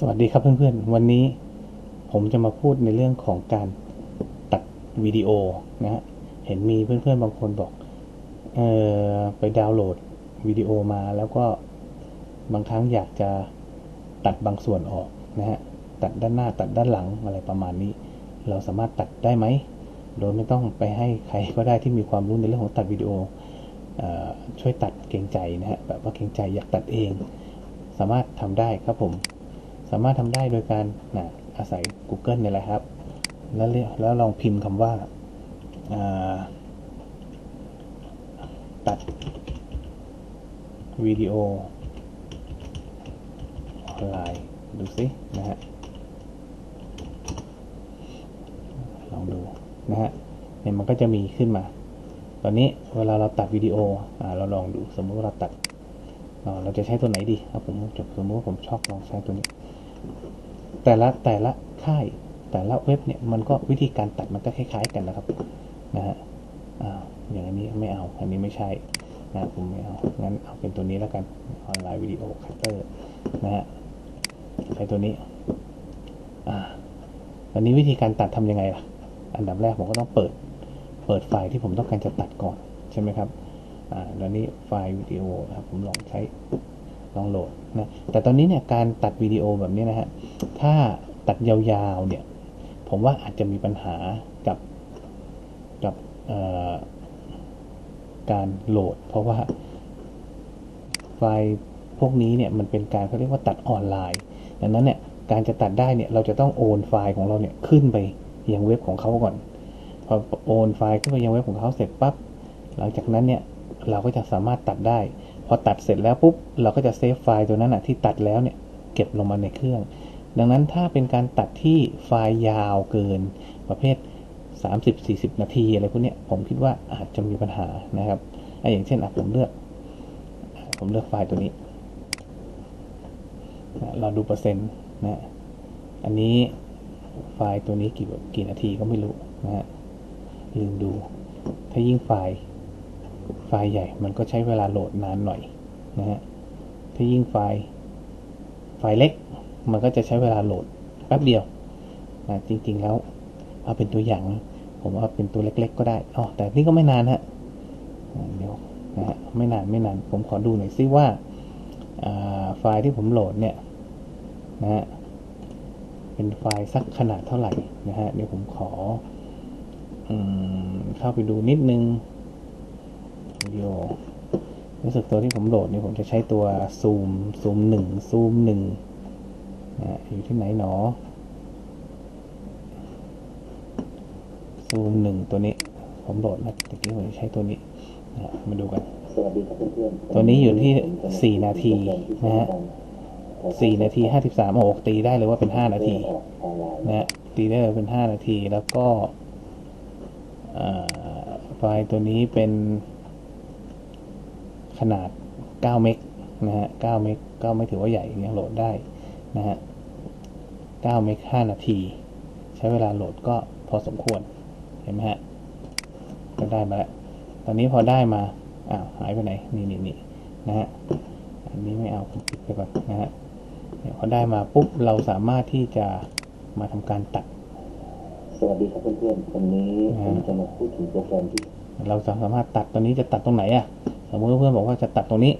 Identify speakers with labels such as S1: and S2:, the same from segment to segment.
S1: สวัสดีครับเพื่อนๆ วันนี้ผมจะมาพูดในเรื่องของการตัดวิดีโอนะฮะ เห็นมีเพื่อนๆบางคนบอกเออไปดาวน์โหลดวิดีโอมาแล้วก็บางครั้งอยากจะตัดบางส่วนออกนะฮะ ตัดด้านหน้าตัดด้านหลังอะไรประมาณนี้ เราสามารถตัดได้ไหม โดยไม่ต้องไปให้ใครก็ได้ที่มีความรู้ในเรื่องของตัดวิดีโออช่วยตัดเกรงใจนะฮะแบบว่าเกรงใจอยากตัดเอง สามารถทำได้ครับผม สามารถทำได้โดยการนะอาศัย Google เนี่ยแหละครับ แล้วแล้วลองพิมพ์คำว่าาตัดวิดีโอออนไลน์ดูสินะฮะลองดูนะฮะเนี่ยมันก็จะมีขึ้นมา ตอนนี้เวลาเราตัดวิดีโออ่าเราลองดูสมมุติว่าเราตัดเราจะใช้ตัวไหนดีครับผมจบสมมติว่าผมชอบลองใช้ตัวนี้ แต่ละแต่ละค่ายแต่ละเว็บเนี่ยมันก็วิธีการตัดมันก็คล้าย ๆ กันนะครับนะฮะอ่าอย่างอันนี้ไม่เอา อันนี้ไม่ใช่นะผมไม่เอา งั้นเอาเป็นตัวนี้แล้วกันออนไลน์วิดีโอคัตเตอร์นะฮะใช้ตัวนี้อ่าตอนนี้วิธีการตัดทำยังไงล่ะ อันดับแรกผมก็ต้องเปิด เปิดไฟล์ที่ผมต้องการจะตัดก่อนใช่ไหมครับอ่าแล้วนี้ไฟล์วิดีโอครับผมลองใช้ ลองโหลดนะแต่ตอนนี้เนี่ยการตัดวิดีโอแบบนี้นะฮะถ้าตัดยาวๆเนี่ยผมว่าอาจจะมีปัญหากับกับการโหลด เพราะว่าไฟล์พวกนี้เนี่ยมันเป็นการเขาเรียกว่าตัดออนไลน์ ดังนั้นเนี่ยการจะตัดได้เนี่ยเราจะต้องโอนไฟล์ของเราเนี่ยขึ้นไปยังเว็บของเขาก่อน พอโอนไฟล์ขึ้นไปยังเว็บของเขาเสร็จปั๊บหลังจากนั้นเนี่ยเราก็จะสามารถตัดได้ พอตัดเสร็จแล้วปุ๊บเราก็จะเซฟไฟล์ตัวนั้นอะที่ตัดแล้วเนี่ยเก็บลงมาในเครื่อง ดังนั้นถ้าเป็นการตัดที่ไฟล์ยาวเกิน ประเภท 30-40 นาทีอะไรพวกนี้ผมคิดว่าอาจจะมีปัญหานะครับอย่างเช่นอะผมเลือก ผมเลือกไฟล์ตัวนี้เราดูเปอร์เซ็นต์นะอันนี้ไฟล์ตัวนี้กี่กี่นาทีก็ไม่รู้นะฮะลืมดู ถ้ายิ่งไฟล์ ไฟล์ใหญ่ มันก็ใช้เวลาโหลดนานหน่อยนะฮะถ้ายิ่งไฟล์ไฟล์เล็ก มันก็จะใช้เวลาโหลดแป๊บเดียวนะจริง ๆ แล้วเอาเป็นตัวอย่าง ผมว่าเป็นตัวเล็ก ๆ ก็ได้อ๋อแต่นี่ก็ไม่นานฮะเดี๋ยวนะฮะไม่นานไม่นาน ผมขอดูหน่อยซิว่าไฟล์ที่ผมโหลดเนี่ยนะฮะเป็นไฟล์สักขนาดเท่าไหร่นะฮะเดี๋ยวผมขออเข้าไปดูนิดนึง วิดีโอรู้สึกตัวที่ผมโหลดนี่ผมจะใช้ตัวซูมซูมหนึ่งซูมหนึ่งนะอยู่ที่ไหนหนอซูมหนึ่งตัวนี้ ผมโหลดนะตะกี้ผมใช้ตัวนี้มาดูกัน ตัวนี้อยู่ที่สี่นาทีนะฮะสี่นาทีห้าสิบสามโอ้ตีได้เลยว่าเป็นห้านาที
S2: นไลน์
S1: นะฮะตีได้เลยเป็นห้านาทีแล้วก็ไฟล์ตัวนี้เป็น ขนาด 9 เมกนะฮะ 9 เมก9ไม่ถือว่าใหญ่ยังโหลดได้นะฮะ 9 เมก 5 นาที ใช้เวลาโหลดก็พอสมควร เห็นไหมฮะ ก็ได้มาแล้ว ตอนนี้พอได้มา อ้าว หายไปไหน นี่นี่นี่นะฮะ อันนี้ไม่เอาผมปิดไปก่อนนะฮะเนี่ยพอได้มาปุ๊บ เราสามารถที่จะมาทำการตัด
S2: สวัสดีครับเพื่อนๆวันนี้ผมจะมาพูดถึงโปรแกรมที่
S1: เราสามารถตัดตัวนี้จะตัดตรงไหนอะ สมมติเพื่อนบอกว่าจะตัดตรงนี้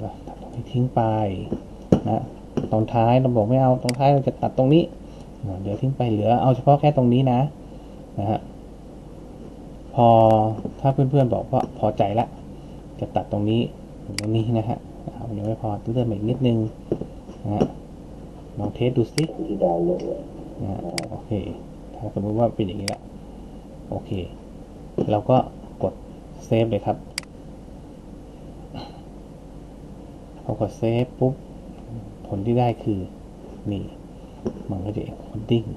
S1: เราตัดตรงนี้ทิ้งไปนะตรงท้ายเราบอกไม่เอาตรงท้ายเราจะตัดตรงนี้เดี๋ยวทิ้งไปเหลือเอาเฉพาะแค่ตรงนี้นะนะฮะพอถ้าเพื่อนๆบอกว่าพอใจละจะตัดตรงนี้ตรงนี้นะฮะเอายังไม่พอเลื่อนมาอีกนิดนึงนะฮะลองเทสดูสิ
S2: ที่ดาวน์โหลด
S1: นะฮะโอเค ถ้าสมมติว่าเป็นอย่างนี้ละโอเค เราก็กดเซฟเลยครับ พอกดเซฟปุ๊บ ผลที่ได้คือ นี่ มันก็จะ encoding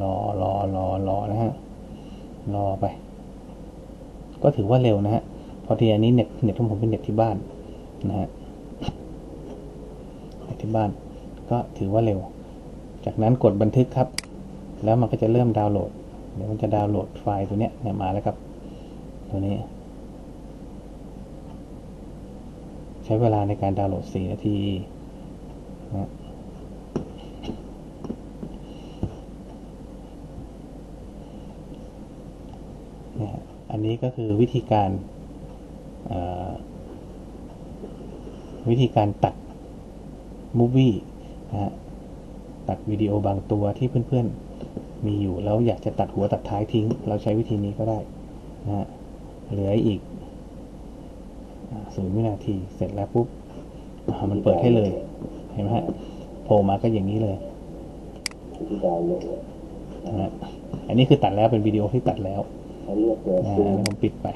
S1: รอรอรอรอนะฮะ รอไป ก็ถือว่าเร็วนะฮะ พอทีอันนี้เน็ตเน็ตของผมเป็นเน็ตที่บ้านนะฮะเน็ตที่บ้าน ก็ถือว่าเร็ว จากนั้นกดบันทึกครับ แล้วมันก็จะเริ่มดาวน์โหลด เดี๋ยวมันจะดาวน์โหลดไฟล์ตัวเนี้ยเนี่ยมาแล้วครับ ตัวนี้ ใช้เวลาในการดาวน์โหลด 4 นาทีนะอันนี้ก็คือวิธีการวิธีการตัดมูฟวี่นะตัดวิดีโอบางตัวที่เพื่อนๆมีอยู่แล้วอยากจะตัดหัวตัดท้ายทิ้ง เราใช้วิธีนี้ก็ได้นะเหลืออีก ศูนย์วินาทีเสร็จแล้วปุ๊บมันเปิดให้เลย เห็นไหมฮะโผล่มาก็อย่างนี้เลย
S2: นะ
S1: ฮะอันนี้คือตัดแล้วเป็นวิดีโอที่ตัดแล้ว
S2: ให้เลือกตัว
S1: นะ
S2: ซู
S1: ฮะ
S2: ม
S1: แล้วผมปิดไป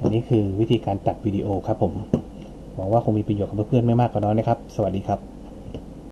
S1: อันนี้คือวิธีการตัดวิดีโอครับผมหวังว่าคงมีประโยชน์กับเพื่อนๆไม่มากก็น้อยนะครับ สวัสดีครับ